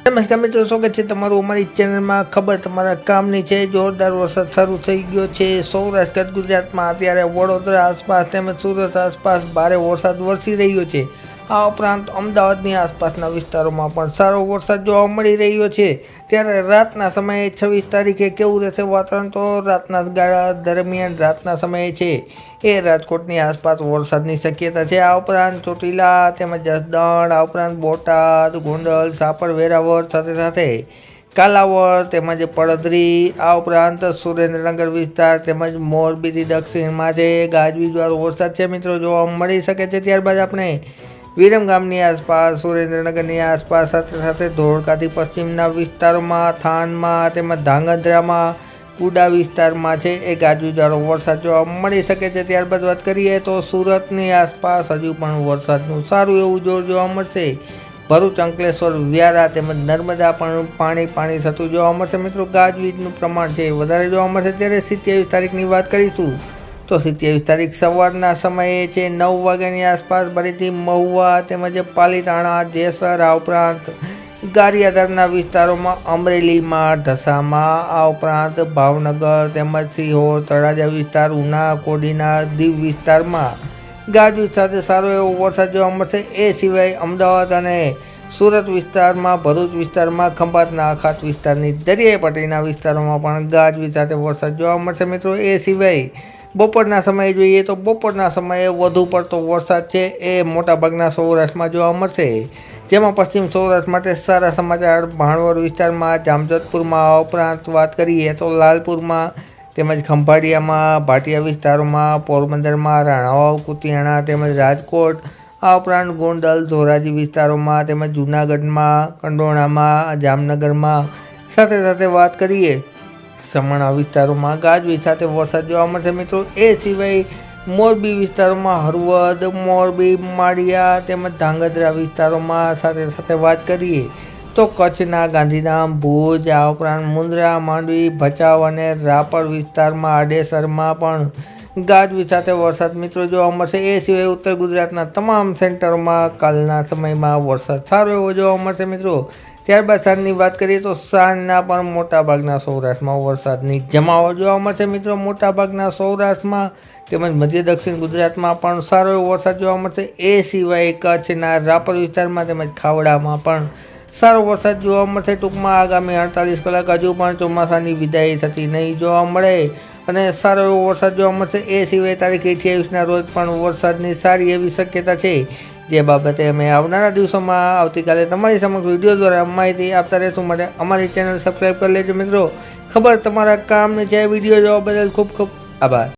નમસ્કાર મિત્રો સ્વાગત છે તમારું અમારી ચેનલમાં. ખબર તમારા કામની છે, જોરદાર વરસાદ શરૂ થઈ ગયો છે. સૌરાષ્ટ્ર ગુજરાતમાં અત્યારે વડોદરા આસપાસ તેમજ સુરત આસપાસ ભારે વરસાદ વરસી રહ્યો છે. આ ઉપરાંત અમદાવાદની આસપાસના વિસ્તારોમાં પણ સારો વરસાદ જોવા મળી રહ્યો છે. ત્યારે રાતના સમયે છવ્વીસ તારીખે કેવું રહેશે વાતાવરણ? તો રાતના ગાળા દરમિયાન રાતના સમયે છે. એ રાજકોટની આસપાસ વરસાદની શક્યતા છે. આ ઉપરાંત ચોટીલા તેમજ જસદણ આ ઉપરાંત બોટાદ, ગોંડલ, સાપર, વેરાવળ સાથે સાથે કાલાવડ તેમજ પડદરી, આ ઉપરાંત સુરેન્દ્રનગર વિસ્તાર તેમજ મોરબીથી દક્ષિણમાં છે. ગાજવીજવાળો વરસાદ છે મિત્રો, જોવા મળી શકે છે. ત્યારબાદ આપણે વિરમગામની આસપાસ, સુરેન્દ્રનગરની આસપાસ, સાથે સાથે ધોળકાથી પશ્ચિમના વિસ્તારોમાં, થાનમાં તેમજ ધાંગધ્રામાં, કુડા વિસ્તારમાં છે. એ ગાજવીજવાળો વરસાદ જોવા મળી શકે છે. ત્યારબાદ વાત કરીએ તો સુરતની આસપાસ હજુ પણ વરસાદનું સારું એવું જોર જોવા મળશે. ભરૂચ, અંકલેશ્વર, વ્યારા તેમજ નર્મદા પણ પાણી પાણી થતું જોવા મળશે. મિત્રો, ગાજવીજનું પ્રમાણ છે વધારે જોવા મળશે. ત્યારે સિત્યાવીસ તારીખની વાત કરીશું. તો સિત્યાવીસ તારીખ સવારના સમયે છે, નવ વાગ્યાની આસપાસ ફરીથી મહુવા તેમજ પાલીતાણા, જેસર આ ઉપરાંત ગારિયાધારના વિસ્તારોમાં અમરેલીમાં ઢસામાં આ ઉપરાંત ભાવનગર તેમજ સિહોર, તળાજા વિસ્તાર, ઉના, કોડીનાર દીવ વિસ્તારમાં ગાજવીજ સાથે સારો એવો વરસાદ જોવા મળશે. એ સિવાય અમદાવાદ અને સુરત વિસ્તારમાં, ભરૂચ વિસ્તારમાં, ખંભાતના અખાત વિસ્તારની દરિયાઈ પટ્ટીના વિસ્તારોમાં પણ ગાજવીજ સાથે વરસાદ જોવા મળશે મિત્રો. એ સિવાય બપોરના સમયે જોઈએ તો બપોરના સમયે વધુ પડતો વરસાદ છે એ મોટાભાગના સૌરાષ્ટ્રમાં જોવા મળશે. જેમાં પશ્ચિમ સૌરાષ્ટ્ર માટે સારા સમાચાર, ભાણવડ વિસ્તારમાં, જામજોધપુરમાં આ ઉપરાંત વાત કરીએ તો લાલપુરમાં તેમજ ખંભાળિયામાં, ભાટિયા વિસ્તારોમાં, પોરબંદરમાં, રાણાવાવ, કુતિયાણા તેમજ રાજકોટ, આ ઉપરાંત ગોંડલ, ધોરાજી વિસ્તારોમાં તેમજ જૂનાગઢમાં, કંડોણામાં, જામનગરમાં સાથે સાથે વાત કરીએ સમાણા વિસ્તારોમાં ગાજવીજ સાથે વરસાદ જોવા મળશે મિત્રો. એ સિવાય મોરબી વિસ્તારોમાં હળવદ, મોરબી, માળિયા તેમજ ધાંગધ્રા વિસ્તારોમાં સાથે સાથે વાત કરીએ તો કચ્છના ગાંધીધામ, ભુજ, આ ઉપરાંત મુન્દ્રા, માંડવી, ભચાઉ અને રાપર વિસ્તારમાં, આડેસરમાં પણ ગાજવીજ સાથે વરસાદ મિત્રો જોવા મળશે. એ સિવાય ઉત્તર ગુજરાતના તમામ સેન્ટરોમાં કાલના સમયમાં વરસાદ સારો એવો જોવા મળશે મિત્રો. ત્યારબાદ સાંજની વાત કરીએ તો સાંજના પણ મોટાભાગના સૌરાષ્ટ્રમાં વરસાદની જમાવટ જોવા મળશે. મિત્રો, મોટાભાગના સૌરાષ્ટ્રમાં તેમજ મધ્ય દક્ષિણ ગુજરાતમાં પણ સારો એવો વરસાદ જોવા મળશે. એ સિવાય કચ્છના રાપર વિસ્તારમાં તેમજ ખાવડામાં પણ સારો વરસાદ જોવા મળશે. ટૂંકમાં આગામી અડતાલીસ કલાક હજુ પણ ચોમાસાની વિદાય થતી નહીં જોવા મળે. અને સારો એવો વરસાદ જોવા મળશે. એ સિવાય તારીખ અઠ્યાવીસના રોજ પણ વરસાદની સારી એવી શક્યતા છે. જે બાબતે અમે આવનારા દિવસોમાં આવતીકાલે તમારી સમક્ષ વીડિયો દ્વારા માહિતી આપતા રહેશું. માટે અમારી ચેનલ સબસ્ક્રાઈબ કરી લેજો મિત્રો. ખબર તમારા કામની છે. વીડિયો જોવા બદલ ખૂબ ખૂબ આભાર.